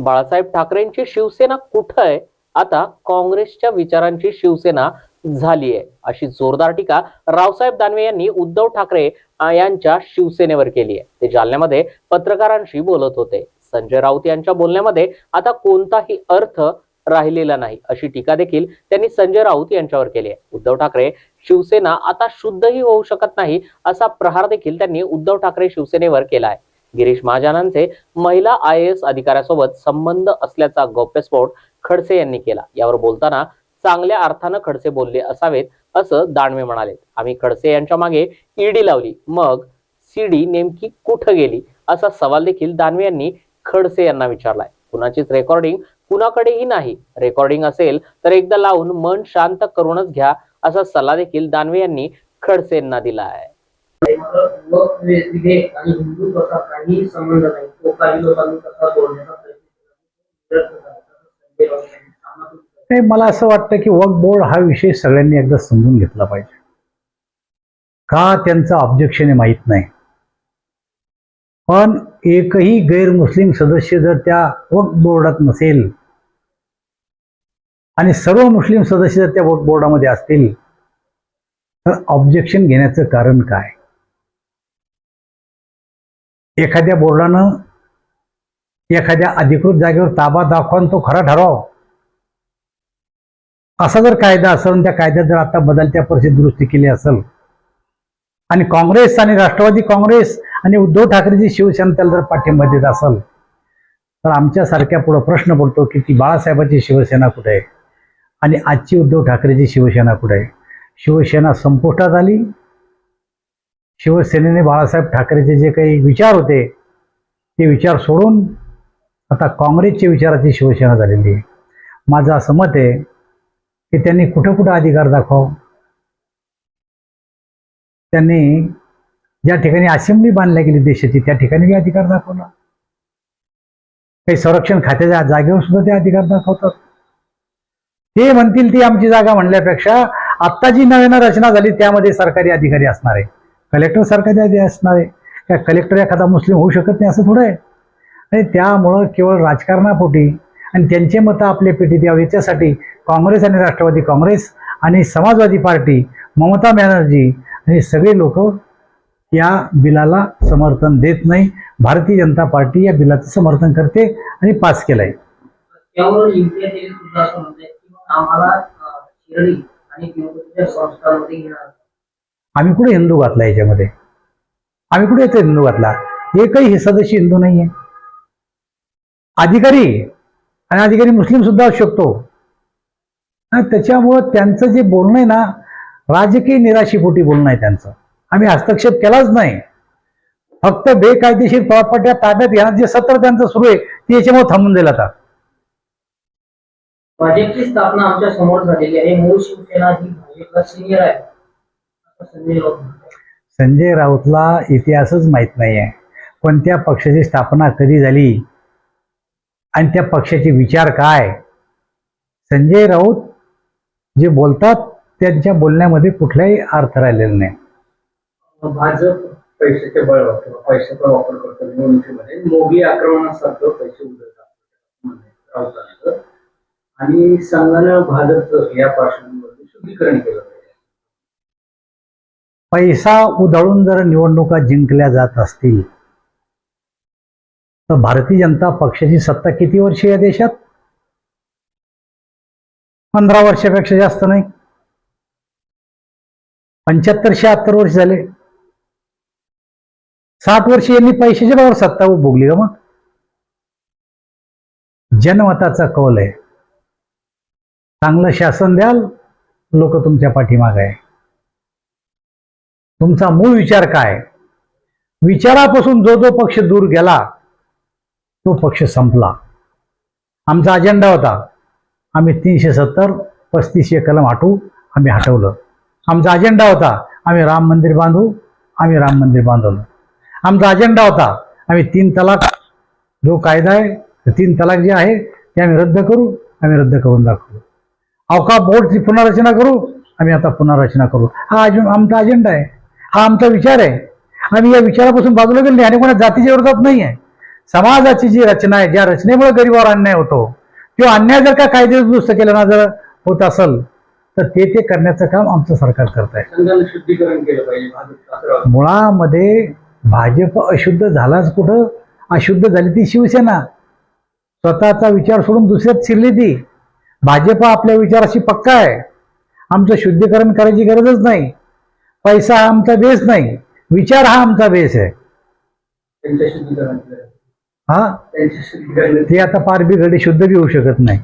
बाळासाहेब ठाकरेंची शिवसेना कुठं आहे? आता काँग्रेसच्या विचारांची शिवसेना झाली आहे. अशी जोरदार टीका रावसाहेब दानवे यांनी उद्धव ठाकरे यांच्या शिवसेनेवर केली आहे. ते जालन्यामध्ये पत्रकारांशी बोलत होते. संजय राऊत यांच्या बोलण्यामध्ये आता कोणताही अर्थ राहिलेला नाही. अशी टीका देखील त्यांनी संजय राऊत यांच्यावर केली आहे. उद्धव ठाकरे शिवसेना आता शुद्धही होऊ शकत नाही असा प्रहार देखील त्यांनी उद्धव ठाकरे शिवसेनेवर केला आहे. गिरीश महाजनांचे महिला आय एस अधिकाऱ्यासोबत संबंध असल्याचा गौप्यस्फोट खडसे यांनी केला. यावर बोलताना चांगल्या अर्थानं खडसे बोलले असावेत असं दानवे म्हणाले. आम्ही खडसे यांच्या मागे ईडी लावली. मग सीडी नेमकी कुठं गेली? असा सवाल देखील दानवे यांनी खडसे यांना विचारलाय. कुणाचीच रेकॉर्डिंग कुणाकडेही नाही. रेकॉर्डिंग असेल तर एकदा लावून मन शांत करूनच घ्या असा सल्ला देखील दानवे यांनी खडसे यांना दिला आहे व विधेयक आणि हिंदुत्वाचा काही संबंध नाही. तो काही लोकांनी कसा जोडण्याचा प्रयत्न नाही मला असं वाटतं की वक बोर्ड हा विषय सगळ्यांनी एकदा समजून घेतला पाहिजे. का त्यांचं ऑब्जेक्शन हे माहीत नाही. पण एकही गैरमुस्लिम सदस्य जर त्या वक बोर्डात नसेल आणि सर्व मुस्लिम सदस्य जर त्या वक बोर्डामध्ये असतील तर ऑब्जेक्शन घेण्याचं कारण काय? एखाद्या बोर्डानं एखाद्या अधिकृत जागेवर ताबा दाखवून तो खरा ठराव. असा जर कायदा असेल त्या कायद्यात जर आता बदलत्या परिस्थितीत दुरुस्ती केली असेल आणि काँग्रेस आणि राष्ट्रवादी काँग्रेस आणि उद्धव ठाकरेची शिवसेना त्याला जर पाठिंबा देत असेल तर आमच्यासारख्या पुढं प्रश्न पडतो की ती बाळासाहेबांची शिवसेना कुठे आहे? आणि आजची उद्धव ठाकरेची शिवसेना कुठे आहे? शिवसेना संपुष्टात आली शिवसेनेने बाळासाहेब ठाकरेचे जे काही विचार होते ते विचार सोडून आता काँग्रेसच्या विचाराची शिवसेना झालेली आहे. माझं असं मत आहे की त्यांनी कुठं कुठं अधिकार दाखव त्यांनी ज्या ठिकाणी असेंब्ली बांधल्या गेली देशाची त्या ठिकाणी बी अधिकार दाखवला. काही संरक्षण खात्याच्या जागेवर सुद्धा ते अधिकार दाखवतात. ते म्हणतील ती आमची जागा म्हणल्यापेक्षा आत्ता जी नव्यानं रचना झाली त्यामध्ये सरकारी अधिकारी असणार आहे कलेक्टर सरकारी अधिकारी असणार आहे त्या कलेक्टर एखादा मुस्लिम होऊ शकत नाही असं थोडं आहे. आणि त्यामुळं केवळ राजकारणापोटी आणि त्यांचे मतं आपल्या पेटीत यावं याच्यासाठी काँग्रेस आणि राष्ट्रवादी काँग्रेस आणि समाजवादी पार्टी ममता बॅनर्जी आणि सगळे लोक या बिलाला समर्थन देत नाही. भारतीय जनता पार्टी या बिलाचं समर्थन करते आणि पास केलं आहे आम्हाला आणि आम्ही कुठे हिंदू घातला याच्यामध्ये? आम्ही कुठे याचा हिंदू घातला? एकही हे सदस्य हिंदू नाही आहे अधिकारी आणि अधिकारी मुस्लिम सुद्धा असू शकतो. त्याच्यामुळं त्यांचं जे बोलणं आहे ना राजकीय निराशीपोटी बोलणं आहे त्यांचं. आम्ही हस्तक्षेप केलाच नाही. फक्त बेकायदेशीर प्रॉपर्ट्या ताब्यात घेण्यात जे सत्र त्यांचं सुरू आहे ते याच्यामुळे थांबून दिलं आता. भाजपची स्थापना आमच्यासमोर झालेली आहे. मूळ शिवसेना ही भाजपला सिनियर आहे संजय राऊतला इतिहासच माहीत नाही आहे कोणत्या पक्षाची स्थापना कधी झाली? आणि त्या पक्षाचे विचार काय? संजय राऊत जे बोलतात त्यांच्या बोलण्यामध्ये कुठलाही अर्थ राहिलेला नाही. भाजप पैशाचे बळ वापरतो पैशाचा वापर करतो निवडणुकीमध्ये मोगी आक्रमणासारखं पैसे उधळतात आणि संघानं भाजपचं या पार्श्वभूमीवरती शुद्धीकरण केलं. पैसा उधळून जर निवडणुका जिंकल्या जात असतील तर भारतीय जनता पक्षाची सत्ता किती वर्ष या देशात? पंधरा वर्षापेक्षा जास्त नाही. पंच्याहत्तर शहात्तर वर्ष झाले. साठ वर्ष यांनी पैशाच्या बरोबर सत्ता भोगली का मग? जनमताचा कौल आहे. चांगलं शासन द्याल लोक तुमच्या पाठीमाग आहे. तुमचा मूळ विचार काय? विचारापासून जो जो पक्ष दूर गेला तो पक्ष संपला. आमचा अजेंडा होता आम्ही तीनशे सत्तर पस्तीसशे कलम हटवू आम्ही हटवलं. आमचा अजेंडा होता आम्ही राम मंदिर बांधू आम्ही राम मंदिर बांधवलं. आमचा अजेंडा होता आम्ही तीन तलाक जो कायदा आहे तीन तलाक जे आहे ते आम्ही रद्द करू आम्ही रद्द करून दाखवू. अवका बोर्डची पुनर्रचना करू आम्ही आता पुनर्रचना करू. हा अजून आमचा अजेंडा आहे. हा आमचा विचार आहे. आम्ही या विचारापासून बाजूला गेलो नाही आणि कोणा जातीच्या विरोधात नाही आहे समाजाची जी रचना आहे ज्या रचनेमुळे गरीबावर अन्याय होतो तो अन्याय जर का कायदे दुरुस्त केलं ना जर होत असेल तर ते ते करण्याचं काम आमचं सरकार करत आहे. मुळामध्ये भाजप अशुद्ध झालाच कुठं? अशुद्ध झाली ती शिवसेना. स्वतःचा विचार सोडून दुसऱ्यात शिरली ती. भाजप आपल्या विचाराशी पक्का आहे. आमचं शुद्धीकरण करायची गरजच नाही. पैसा हा आमचा बेस नाही विचार हा आमचा बेस आहे. हा? ते आता पार घडी शुद्ध बी होऊ शकत नाही.